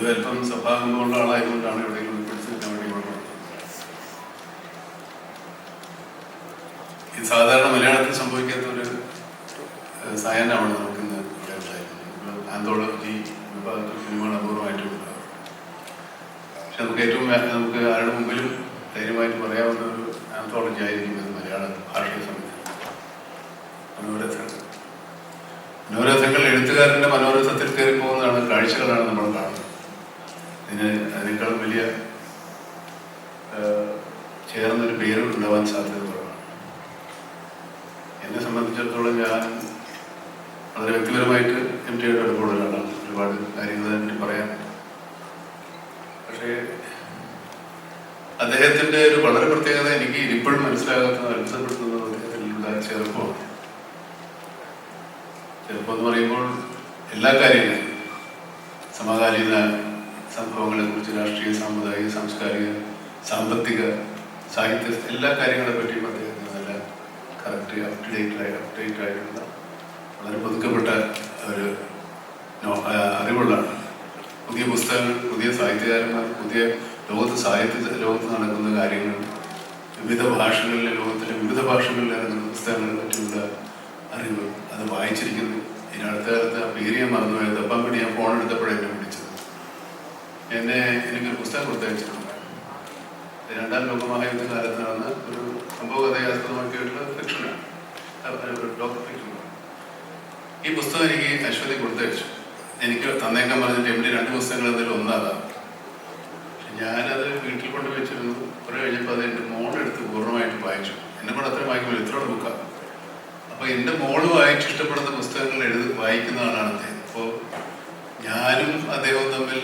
പൊതുവെ അല്പം സ്വഭാവം കൊണ്ട ആളായതുകൊണ്ടാണ് എവിടെയെങ്കിലും പിടിച്ചു നിൽക്കാൻ വേണ്ടി. ഈ സാധാരണ മലയാളത്തിൽ സംഭവിക്കാത്ത ഒരു സായാഹ്നമാണ് നമുക്ക് ഇന്ന് ഇവിടെ ഉണ്ടായിരുന്നത്. ആന്തോളജി വിഭാഗത്തിൽ സിനിമകൾ അപൂർവമായിട്ട് പക്ഷെ നമുക്ക് ഏറ്റവും നമുക്ക് ആരുടെ മുമ്പിലും ധൈര്യമായിട്ട് പറയാവുന്ന ഒരു ആന്തോളജി ആയിരിക്കും ഇത് മലയാള ഭാഷയെ സംബന്ധിച്ച് മനോരഥങ്ങൾ മനോരഥങ്ങൾ എഴുത്തുകാരന്റെ മനോരഥത്തിൽ കയറി പോകുന്നതാണ് കാഴ്ചകളാണ് നമ്മൾ കാണുന്നത്. ഇതിന് അതിനേക്കാളും വലിയ ചേർന്നൊരു പേര് ഉണ്ടാവാൻ സാധ്യത കുറവാണ്. എന്നെ സംബന്ധിച്ചിടത്തോളം ഞാൻ വളരെ വ്യക്തിപരമായിട്ട് എം ടിയുടെ അടുപ്പമുള്ള ഒരാളാണ്. ഒരുപാട് കാര്യങ്ങൾ തന്നെ പറയാൻ പക്ഷേ അദ്ദേഹത്തിന്റെ ഒരു വളരെ പ്രത്യേകത എനിക്ക് ഇപ്പോഴും മനസ്സിലാകാത്ത അത്ഭുതപ്പെടുത്തുന്നത് അദ്ദേഹത്തിലുള്ള ചെറുപ്പമാണ് ചെറുപ്പം എന്ന് പറയുമ്പോൾ എല്ലാ കാര്യങ്ങളും സമകാലീന സംഭവങ്ങളെ കുറിച്ച് രാഷ്ട്രീയ സാമുദായിക സാംസ്കാരിക സാമ്പത്തിക സാഹിത്യ എല്ലാ കാര്യങ്ങളെ പറ്റിയും അദ്ദേഹത്തിന് നല്ല കറക്റ്റ് അപ് ടു ഡേറ്റ് ആയി അപ്ഡേറ്റ് ആയിട്ടുള്ള വളരെ പുതുക്കപ്പെട്ട ഒരു അറിവുള്ള അറിവുള്ളതാണ്. പുതിയ പുസ്തകങ്ങൾ പുതിയ സാഹിത്യകാരന്മാർ പുതിയ ലോകത്ത് സാഹിത്യ ലോകത്ത് നടക്കുന്ന കാര്യങ്ങൾ വിവിധ ഭാഷകളിലെ ലോകത്തിലെ വിവിധ ഭാഷകളിലെ പുസ്തകങ്ങളെ പറ്റിയുള്ള അറിവ് അത് വായിച്ചിരിക്കുന്നു. ഇനി അടുത്ത കാലത്ത് ആ പേര് ഞാൻ മറന്നുപോയത്. അപ്പം വേണ്ടി ഞാൻ ഫോൺ എടുത്തപ്പോഴേ എന്നെ വിളിച്ചത്. എന്നെ എനിക്കൊരു പുസ്തകം കൊടുത്തയച്ചിട്ടുണ്ട് രണ്ടാം ലോകമഹായുദ്ധ കാലത്ത് നടന്ന ഒരു സംഭവകഥയെ ആസ്പദമാക്കിയിട്ടുള്ള ഫിക്ഷനാണ് ഡോക്ടർ ഫിക്ഷനാണ് ഈ പുസ്തകം എനിക്ക് അശ്വതി കൊടുത്തയച്ചു. എനിക്ക് തന്നേക്കാൻ പറഞ്ഞിട്ട് എം രണ്ട് പുസ്തകങ്ങൾ എന്തെങ്കിലും ഒന്നാകാം. ഞാനത് വീട്ടിൽ കൊണ്ട് വെച്ചിരുന്നു. കുറെ കഴിഞ്ഞപ്പോൾ അത് എന്റെ മോളെടുത്ത് പൂർണമായിട്ട് വായിച്ചു. എന്നെ കൂടെ അത്രയും വായിക്കുമ്പോൾ ഇത്രയോടെ ബുക്കാണ് അപ്പോൾ എന്റെ മോൾ വായിച്ച് ഇഷ്ടപ്പെടുന്ന പുസ്തകങ്ങൾ എഴുതി വായിക്കുന്ന ആളാണ് അദ്ദേഹം. അപ്പോൾ ഞാനും അദ്ദേഹവും തമ്മിൽ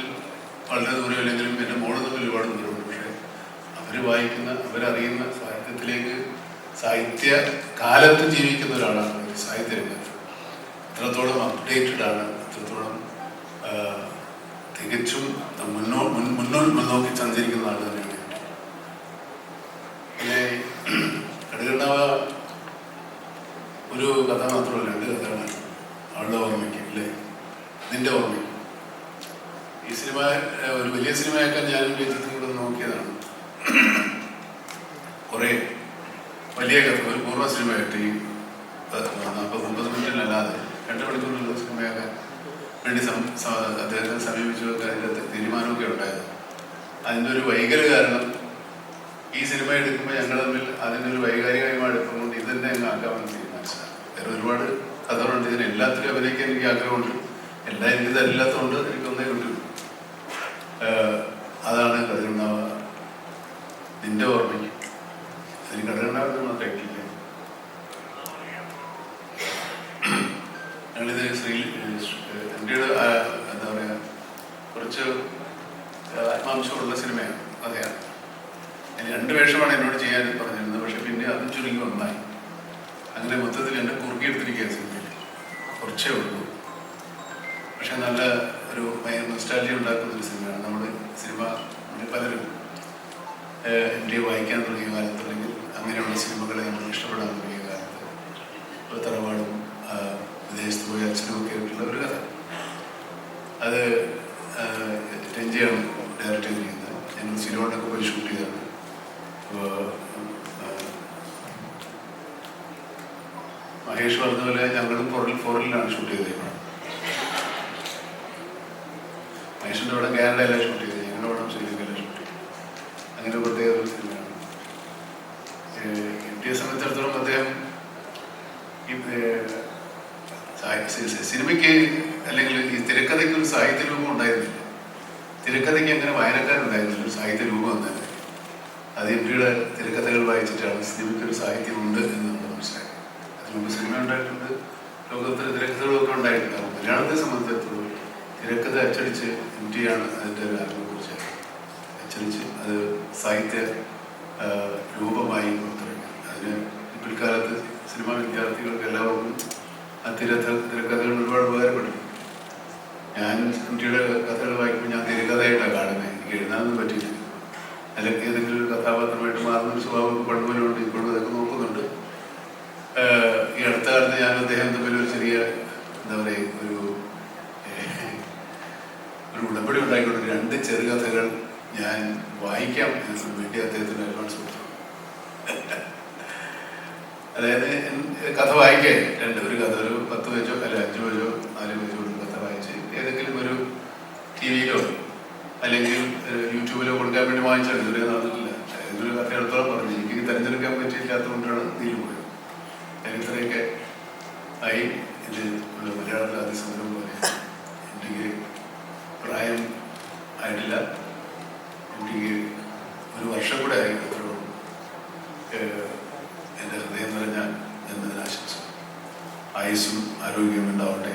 വളരെ ദൂരം അല്ലെങ്കിലും എന്റെ മോൾ തമ്മിൽ ഒരുപാട് ദൂരമുണ്ട്. പക്ഷേ അവർ വായിക്കുന്ന അവരറിയുന്ന സാഹിത്യത്തിലേക്ക് സാഹിത്യ കാലത്ത് ജീവിക്കുന്ന ഒരാളാണ് സാഹിത്യ രംഗത്ത് എത്രത്തോളം അപ്ഡേറ്റഡ് ആണ്. എത്രത്തോളം തികച്ചും മുന്നോ മുന്നോട്ട് മുന്നോക്കി സഞ്ചരിക്കുന്ന ആൾ തന്നെയാണ് പിന്നെ കടുകണ്ണവ ഒരു കഥ മാത്രമല്ല രണ്ട് കഥകളാണ്. അവളുടെ ഓർമ്മയ്ക്ക് അല്ലേ? നിന്റെ ഓർമ്മയ്ക്ക്. ഈ സിനിമ ഒരു വലിയ സിനിമയാക്കാൻ ഞാനും രഞ്ജിത്തും കൂടെ നോക്കിയതാണ്. കുറേ വലിയ കഥ ഒരു പൂർവ സിനിമയായിട്ട് ഈ നാൽപ്പത് മുപ്പത് മിനിറ്റിലല്ലാതെ രണ്ട് മണിക്കൂറിലുള്ള സിനിമയാക്കാൻ വേണ്ടി അദ്ദേഹത്തെ സമീപിച്ചതൊക്കെ അതിന്റെ തീരുമാനമൊക്കെ ഉണ്ടായത്. അതിന്റെ ഒരു വൈകൽ കാരണം ഈ സിനിമ എടുക്കുമ്പോൾ ഞങ്ങൾ തമ്മിൽ അതിന്റെ ഒരു വൈകാരികമായ എടുക്കുന്നുണ്ട് ഇത് തന്നെ അങ്ങ് ആക്കാമെന്ന് തീരുമാനിച്ചതാണ്. വേറെ ഒരുപാട് കഥകളുണ്ട്. ഇതിന് എല്ലാത്തിലും അഭിനയിക്കാൻ എനിക്ക് ആഗ്രഹമുണ്ട്. എല്ലാം എനിക്ക് തരില്ലാത്തതുകൊണ്ട് എനിക്കൊന്നേ കിട്ടും ഞങ്ങളിത് ശ്രീ എന്റെ എന്താ പറയുക കുറച്ച് ആത്മാംശമുള്ള സിനിമയാണ്. അതെയാണ്. രണ്ട് വേഷമാണ് എന്നോട് ചെയ്യാൻ പറഞ്ഞിരുന്നത്. പക്ഷെ പിന്നെ അതും ചുരുങ്ങി ഒന്നായി അങ്ങനെ മൊത്തത്തിൽ എന്നെ കുറുക്കിയെടുത്തിരിക്കുക സിനിമയിൽ. കുറച്ചേ ഉള്ളൂ. പക്ഷെ നല്ല ഒരു നൊസ്റ്റാലജി ഉണ്ടാക്കുന്ന സിനിമയാണ്. നമ്മുടെ സിനിമ പലരും എം ഡി വായിക്കാൻ തുടങ്ങിയ കാലത്ത് അല്ലെങ്കിൽ അങ്ങനെയുള്ള സിനിമകളെ നമ്മൾ ഇഷ്ടപ്പെടാൻ തുടങ്ങിയ കാലത്ത് തറവാടും വിദേശത്ത് പോയി അച്ഛനും ഒക്കെ ആയിട്ടുള്ള ഒരു കഥ. അത് രഞ്ജിയാണ് ഡയറക്റ്റ് ചെയ്തിരിക്കുന്നത് ഞങ്ങൾ സിനിമകളൊക്കെ പോയി ഷൂട്ട് ചെയ്തതാണ്. അപ്പോൾ മഹേഷ് പറഞ്ഞ പോലെ ഞങ്ങളും ഫോറിൽ ഫോറിലാണ് ഷൂട്ട് ചെയ്തേക്കുന്നത് മഹേഷിന്റെ അവിടെ കാനഡയിലാണ് ഷൂട്ട് ചെയ്തത്. ഞങ്ങളുടെ അവിടെ ശ്രീലങ്കയിലാണ് ഷൂട്ട് ചെയ്തത്. അങ്ങനെ പ്രത്യേക ഒരു സിനിമയാണ്. ഇന്ത്യയെ സംബന്ധിച്ചിടത്തോളം അദ്ദേഹം ഈ സിനിമയ്ക്ക് അല്ലെങ്കിൽ ഈ തിരക്കഥയ്ക്ക് ഒരു സാഹിത്യ രൂപം ഉണ്ടായിരുന്നില്ല. തിരക്കഥയ്ക്ക് അങ്ങനെ വായനക്കാരുണ്ടായിരുന്നില്ല ഒരു സാഹിത്യ രൂപം തന്നെ അത് എം ടിയുടെ തിരക്കഥകൾ വായിച്ചിട്ടാണ് സിനിമയ്ക്ക് ഒരു സാഹിത്യമുണ്ട് എന്ന് നമ്മൾ മനസ്സിലാക്കി. അതിന് മുമ്പ് സിനിമ ഉണ്ടായിട്ടുണ്ട്. ലോകത്തിലെ തിരക്കഥകളൊക്കെ ഉണ്ടായിട്ടുണ്ടാവും മലയാളത്തെ സംബന്ധിച്ചിടത്തോളം തിരക്കഥ അച്ചടിച്ച് എം ടി ആണ് അതിന്റെ ഒരു ആരംഭക്കുറിച്ച് അച്ചടിച്ച് അത് സാഹിത്യ രൂപമായി പുറത്തിറങ്ങി. അതിന് പിൽക്കാലത്ത് സിനിമാ വിദ്യാർത്ഥികൾക്ക് എല്ലാവർക്കും ആ തിരഥ തിരക്കഥകൾ ഒരുപാട് ഉപകാരപ്പെടും. ഞാനും കുട്ടിയുടെ കഥകൾ വായിക്കുമ്പോൾ ഞാൻ തിരക്കഥയായിട്ടാണ് കാണുന്നത്. എനിക്ക് എഴുതാനൊന്നും പറ്റിയില്ല. അല്ലെങ്കിൽ ഏതെങ്കിലും ഒരു കഥാപാത്രമായിട്ട് മാറുന്ന ഒരു സ്വഭാവം പണ്ടുപോലുണ്ട് ഇപ്പോഴും അതൊക്കെ നോക്കുന്നുണ്ട്. ഈ അടുത്ത കാലത്ത് ഞാൻ അദ്ദേഹം തമ്മിൽ ഒരു ചെറിയ എന്താ പറയുക ഒരു ഒരു ഉടമ്പടി ഉണ്ടായിക്കൊണ്ട് രണ്ട് ചെറുകഥകൾ ഞാൻ വായിക്കാം എന്നതിന് വേണ്ടി അദ്ദേഹത്തിന് അഡ്വാൻസ് കൊടുത്തു. അതായത് കഥ വായിക്കേ രണ്ട് ഒരു കഥ ഒരു പത്ത് പേജോ അല്ല അഞ്ച് പേജോ നാല് പേജോ ഒരു വായിച്ച് ഏതെങ്കിലും ഒരു ടി വിയിലോ അല്ലെങ്കിൽ യൂട്യൂബിലോ കൊടുക്കാൻ വേണ്ടി വായിച്ചാണ് ഇതുവരെ നടന്നിട്ടില്ല. ഏതെങ്കിലും ഒരു കഥ എടുത്തോളം പറഞ്ഞു. എനിക്ക് തിരഞ്ഞെടുക്കാൻ പറ്റിയില്ലാത്തതുകൊണ്ടാണ് നീൽ പോയത്. ഇത്രയൊക്കെ ആയി. ഇത് മലയാളത്തിൽ അതിസംഗ്രഹം പോലെ എനിക്ക് പ്രായം ആയിട്ടില്ല. എനിക്ക് ഒരു വർഷം കൂടെ ആയി അത്രേ ആയുസ്സും ആരോഗ്യവും ഉണ്ടാവട്ടെ.